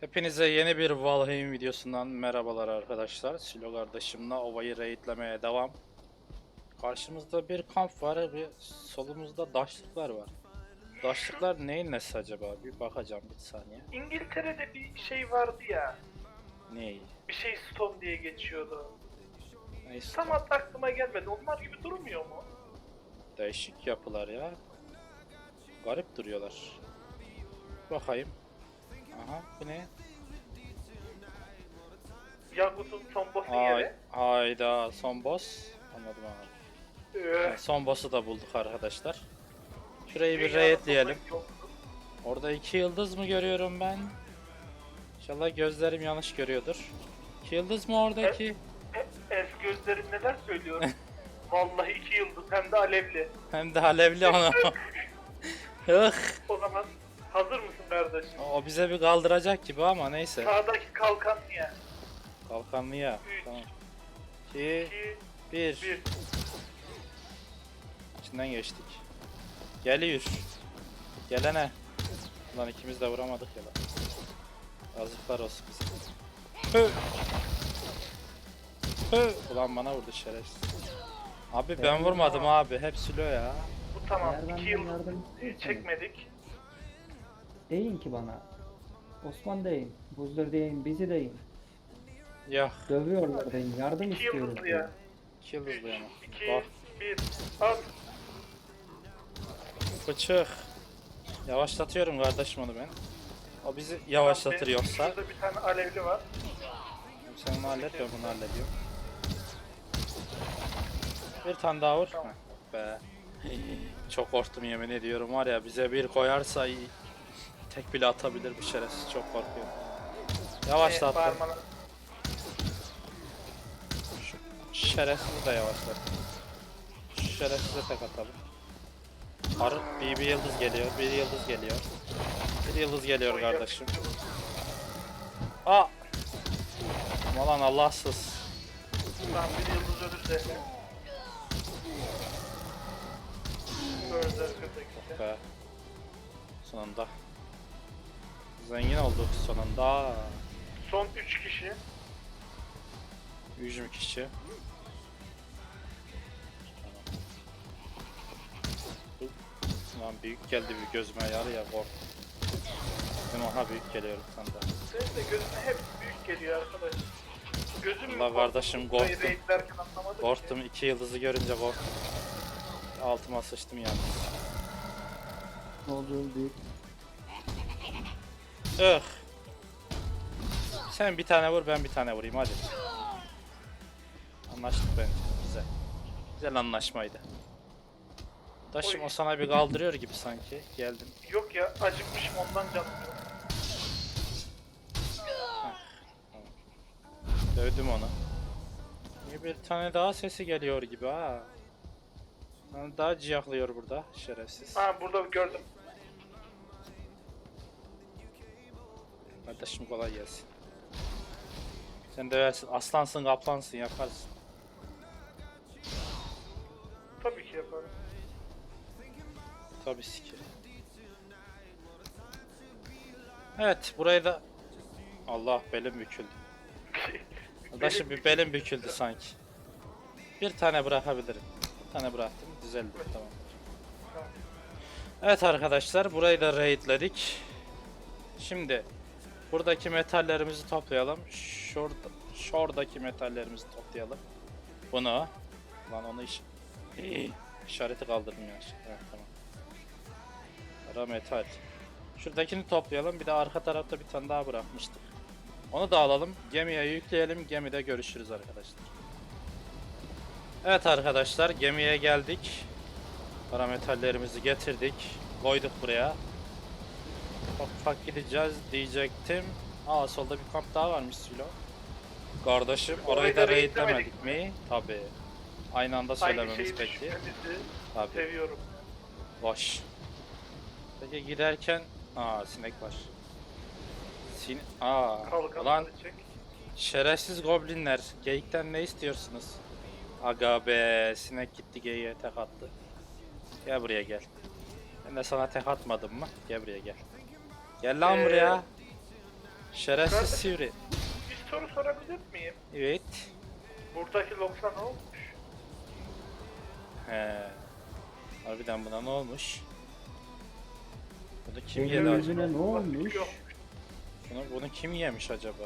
Hepinize yeni bir Valheim videosundan merhabalar arkadaşlar. Silo kardeşimle ovayı raidlemeye devam. Karşımızda bir kamp var, bir solumuzda daşlıklar var. Daşlıklar neyin nesi acaba? Bir bakacağım bir saniye. İngiltere'de bir şey vardı ya. Ney? Bir şey Stone diye geçiyordu. Neyse. Tam adı aklıma gelmedi. Onlar gibi durmuyor mu? Değişik yapılar ya. Garip duruyorlar. Bakayım. Aha bu ne? Yakut'un son boss'u Ay, yeri. hayda son boss. Anladım abi. Ee, Son boss'u da bulduk arkadaşlar. Şurayı bir dünyanın yoktu. Orada iki yıldız mı görüyorum ben? İnşallah gözlerim yanlış görüyordur. İki yıldız mı oradaki? E, es gözlerim neler söylüyor. Vallahi iki yıldız hem de alevli. Hem de alevli onu. Hıh. O zaman hazır mısın kardeşim? o bize bir kaldıracak gibi ama neyse. Sağdaki kalkan niye? Kalkanlı ya. Üç. Tamam. 2 2, 1 1. İçinden geçtik. Geliyor. Gelene. Lan ikimiz de vuramadık ya lan. Yazıklar olsun bize. Hı. Hı. Ulan bana vurdu şerefsiz. Abi ben vurmadım abi. Hep silo ya. Bu tamam. İki yardım e, istiyorsanız, çekmedik. Deyin ki bana. Osman deyin. Buzdur deyin. Bizi deyin. Ya. Dövüyorlar deyin. Yardım İki istiyoruz yıldızlı deyin. ya. İki yıldızlı 3, yana. 2, Bak. 1. At. Yavaşlatıyorum kardeşim onu ben. O bizi yavaşlatır yoksa. Şurada bir tane alevli var. Sen bunu hallet ben bunu hallediyorum. Bir tane daha vur. Tamam. Heh, Be. Çok korktum yemin ediyorum var ya bize bir koyarsa iyi. Tek bile atabilir bu şerefsiz çok korkuyorum. Yavaşlattım. bağırmalar. Şu şerefsizi de yavaşlattım. Şu şerefsize tek atalım. Ar bir, bir yıldız geliyor, bir yıldız geliyor. Bir yıldız geliyor kardeşim. Aa! Aman lan Allahsız. Tamam bir yıldız ölürse. Öldü arkadaki. Be. Sonunda. Zengin olduk sonunda. Son 3 kişi. 100 kişi. Lan büyük geldi bir gözüme yarı ya kork. Benim aha büyük geliyor daha. Senin de gözüne hep büyük geliyor arkadaş. Gözüm mü Allah kardeşim, korktu? korktum. Korktum iki yıldızı görünce korktum. Altıma sıçtım yani. Ne olduğu büyük. Ih. Sen bir tane vur ben bir tane vurayım hadi. Anlaştık bence güzel. Güzel anlaşmaydı. Taşım Oy. o sana bir kaldırıyor gibi sanki. Geldim. Yok ya acıkmışım ondan canım. Dövdüm onu. İyi bir tane daha sesi geliyor gibi ha. Lan Daha ciyaklıyor burada şerefsiz. Ha burada gördüm. Kardeşim kolay gelsin. Sen döversin. Aslansın kaplansın yaparsın. Tabii ki yaparım. Tabii sikir. Evet burayı da... Allah belim büküldü. Kardeşim bir belim büküldü sanki. Bir tane bırakabilirim. Bir tane bıraktım düzeldi. Tamam. Evet arkadaşlar burayı da raidledik. Şimdi buradaki metallerimizi toplayalım. Şurada, şuradaki metallerimizi toplayalım. Bunu. Lan onu iş... işareti kaldırdım ya. Evet, tamam. Ara metal. Şuradakini toplayalım. Bir de arka tarafta bir tane daha bırakmıştık. Onu da alalım. Gemiye yükleyelim. Gemide görüşürüz arkadaşlar. Evet arkadaşlar gemiye geldik. Parametallerimizi getirdik. Koyduk buraya. Ufak gideceğiz diyecektim. Aa solda bir kamp daha varmış Silo. Kardeşim orayı da raidlemedik mi? Tabi. Aynı anda söylememiz peki. Tabi. seviyorum. Boş. Peki giderken... Aa sinek var. Sin... Aa ulan şerefsiz goblinler. Geyikten ne istiyorsunuz? Aga be sinek gitti geyiğe tek attı. Gel buraya gel. Ben de sana tek atmadım mı? Gel buraya gel. Gel lan Ee, buraya. Şerefsiz Kardeşim. sivri. Bir soru sorabilir miyim? Evet. Buradaki loksa ne olmuş? He. Harbiden buna ne olmuş? Bunu kim Benim yedi acaba? yüzüne ne olmuş? Yok. Bunu, bunu kim yemiş acaba?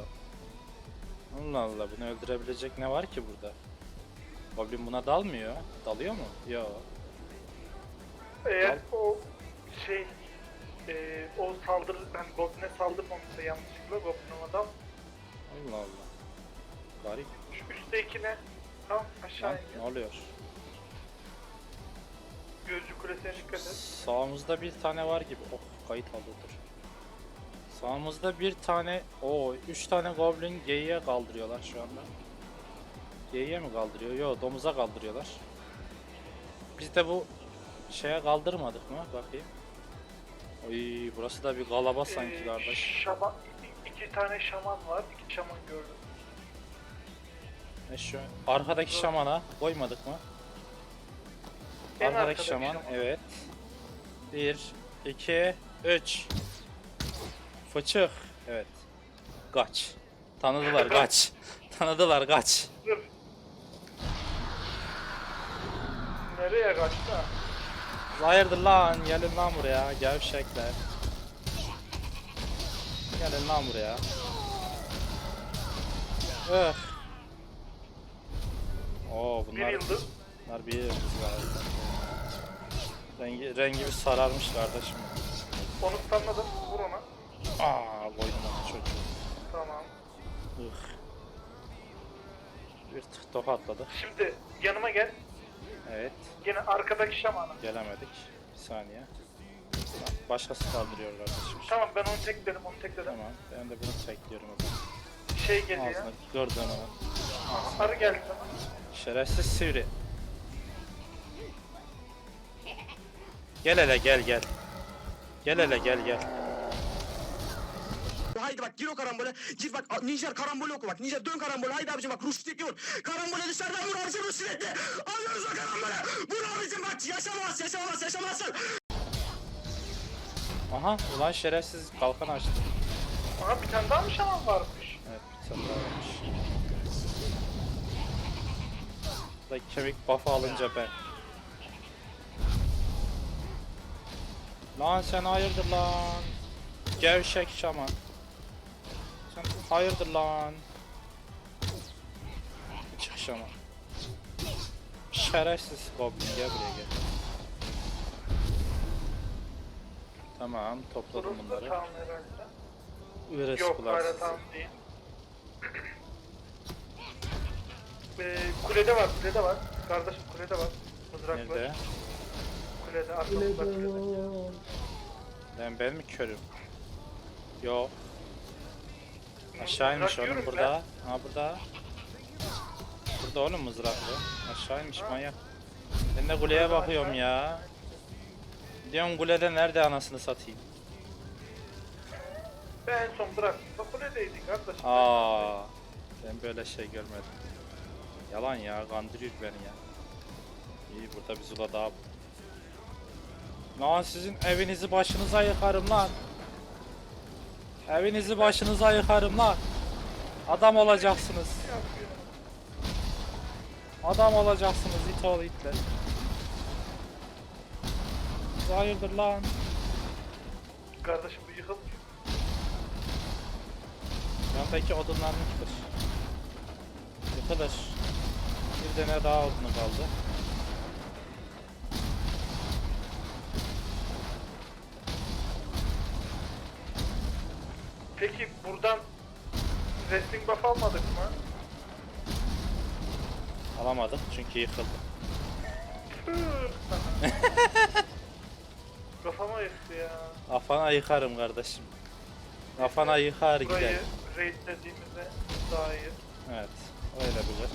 Allah Allah bunu öldürebilecek ne var ki burada? Goblin buna dalmıyor. Dalıyor mu? Yo. Eğer o şey e, o saldırı ben Goblin'e saldırmamışsa yanlışlıkla Goblin'e adam Allah Allah. Garip. şu üsttekine tam aşağı Lan, ne iniyor. oluyor? Gözcü kulesine dikkat et. Sağımızda bir tane var gibi. Oh kayıt aldı dur. Sağımızda bir tane, o üç tane goblin geyiğe kaldırıyorlar şu anda. Geyiğe mi kaldırıyor? Yo domuza kaldırıyorlar. Biz de bu şeye kaldırmadık mı? Bakayım. Oy burası da bir galaba sanki Ee, kardeş. Şaman, iki tane şaman var. iki şaman gördüm. Ne şu? Arkadaki şamana koymadık mı? En Arkadaki arkadaki şaman, şaman. evet. 1, 2, 3. Fıçık. Evet. Kaç. Tanıdılar kaç. Tanıdılar kaç. Dur. Nereye kaçtı? Ha? Hayırdır lan gelin lan buraya gevşekler. Gelin lan buraya. Öh. Oo Bir bunlar, yıldız. bunlar bir yıldız galiba. Rengi, rengi bir sararmış kardeşim. Onu sanmadım. Vur ona. Aa boynuma çocuğu. Tamam. Ih. Bir tık tokatladı. Şimdi yanıma gel. Evet Yine arkadaki şamana. gelemedik. Bir saniye. Başkası saldırıyor kardeşim. Tamam ben onu tekledim onu tekledim. Tamam ben de bunu tekliyorum o zaman. Şey geliyor. Ağzına gördüm onu. Arı geldi sana. Şerefsiz sivri. Gel hele gel gel. Gel hele gel gel. Haydi bak gir o karambole. Gir bak Nijer karambole oku bak. Nijer dön karambole. Haydi abicim bak Rustik'i vur. Karambole dışarıdan vur abicim Rustik'i. Alıyoruz o karambole. Vur abicim bak yaşamaz yaşamaz yaşamazsın. Aha ulan şerefsiz kalkan açtı. Aha bir tane daha mı şaman varmış? Evet bir tane daha varmış. Da kemik buff'ı alınca ben. Lan sen hayırdır lan. Gevşek şaman. Sen hayırdır lan. Çık şaman. Şerefsiz goblin gel buraya gel. Tamam topladım Burası bunları. herhalde. Yok hala tam değil. Ee, kulede var, kulede var. Kardeşim kulede var. Mızrak var. Nerede? Kulede, arkamızda kulede. Ben ben mi körüm? Yo. Aşağı inmiş Mızrak oğlum yiyorum burada. Ha burada. Burada oğlum mızraklı. Aşağı inmiş manyak. Ben de kuleye bakıyorum ya. Diyorum kulede nerede anasını satayım. Ben en son bıraktığımda kuledeydi kardeşim. Aa, ben böyle şey görmedim. Yalan ya, kandırıyor beni ya. İyi burada bir zula daha. Lan sizin evinizi başınıza yıkarım lan. Evinizi başınıza yıkarım lan. Adam olacaksınız. Adam olacaksınız it oğlu itler. Hayırdır lan? Kardeşim bu yıkılmıyor. Yandaki odunlarını yıkılır. Yıkılır. Bir tane daha odunu kaldı. Peki buradan wrestling buff almadık mı? Alamadık çünkü yıkıldı. Kafama yıktı ya. Kafana yıkarım kardeşim. Kafana yıkar Burayı gider. raidlediğimizde daha iyi. Evet. Öyle bilir.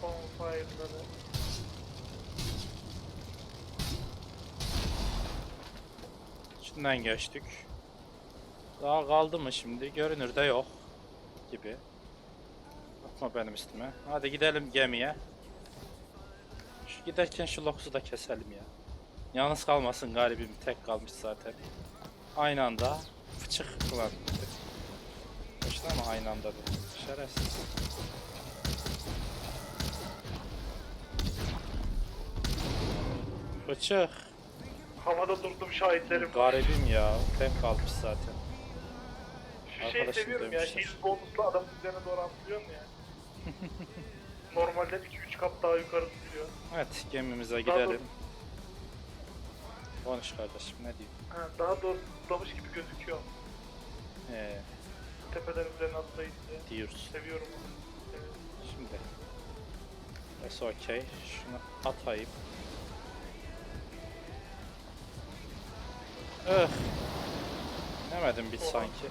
Şu bonfire'ları. Şundan geçtik. Daha kaldı mı şimdi? Görünürde yok. Gibi. Bakma benim üstüme. Hadi gidelim gemiye. Şu giderken şu lokusu da keselim ya. Yalnız kalmasın garibim tek kalmış zaten. Aynı anda fıçık ulan. geçti ama aynı anda değil. Şerefsiz. Bıçık. Havada durdum şahitlerim. Garibim ya. Tek kalmış zaten. Şu şeyi Arkadaşım seviyorum ya. dövmüşler. Heal bonuslu adamın üzerine doğru atlıyorsun ya. Normalde 2-3 kat daha yukarı duruyor. Evet gemimize gidelim. Konuş kardeşim ne diyeyim. Ha, daha doğrusu zıplamış gibi gözüküyor. Ee, Tepeden üzerine atlayınca. diyoruz. Seviyorum onu. Evet. Şimdi. That's okay. Şunu atayım. Öh. Demedim bir sanki.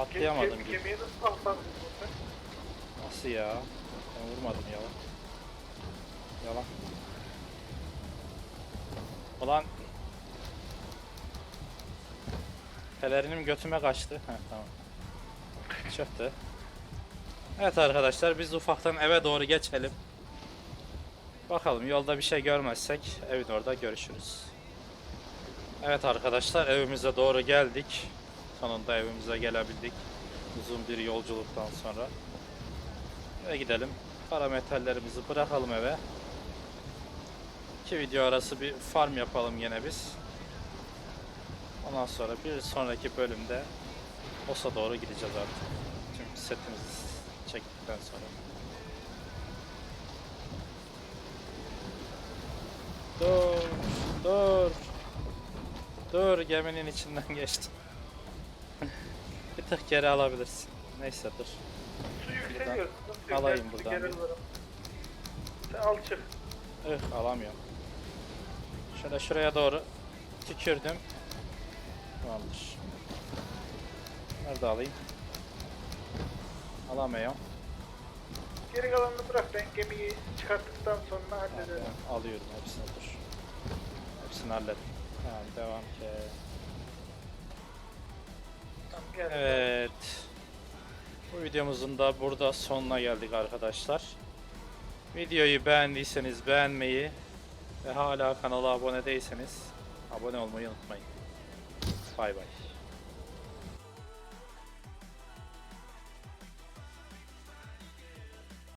Atlayamadım gibi. Gemiye nasıl atladın sen? Nasıl ya? Ben vurmadım yalan. Yalan. Ulan. Pelerinim götüme kaçtı. Heh tamam. Çıktı. Evet arkadaşlar biz ufaktan eve doğru geçelim. Bakalım yolda bir şey görmezsek evin orada görüşürüz. Evet arkadaşlar evimize doğru geldik. Sonunda evimize gelebildik. Uzun bir yolculuktan sonra. Eve gidelim. Para metallerimizi bırakalım eve. İki video arası bir farm yapalım yine biz. Ondan sonra bir sonraki bölümde Osa doğru gideceğiz artık. Tüm setimizi çektikten sonra. Dur, dur. Dur geminin içinden geçtim. Bir tık geri alabilirsin. Neyse dur. Su yükseliyor. alayım buradan bir. Sen al çık. Ih alamıyorum. Şöyle şuraya doğru tükürdüm. Tamamdır. Nerede alayım? Alamıyorum. Geri kalanını bırak ben gemiyi çıkarttıktan sonra hallederim. alıyorum hepsini dur. Hepsini hallettim. Tamam devam ki. Evet. Bu videomuzun da burada sonuna geldik arkadaşlar. Videoyu beğendiyseniz beğenmeyi ve hala kanala abone değilseniz abone olmayı unutmayın. Bay bay.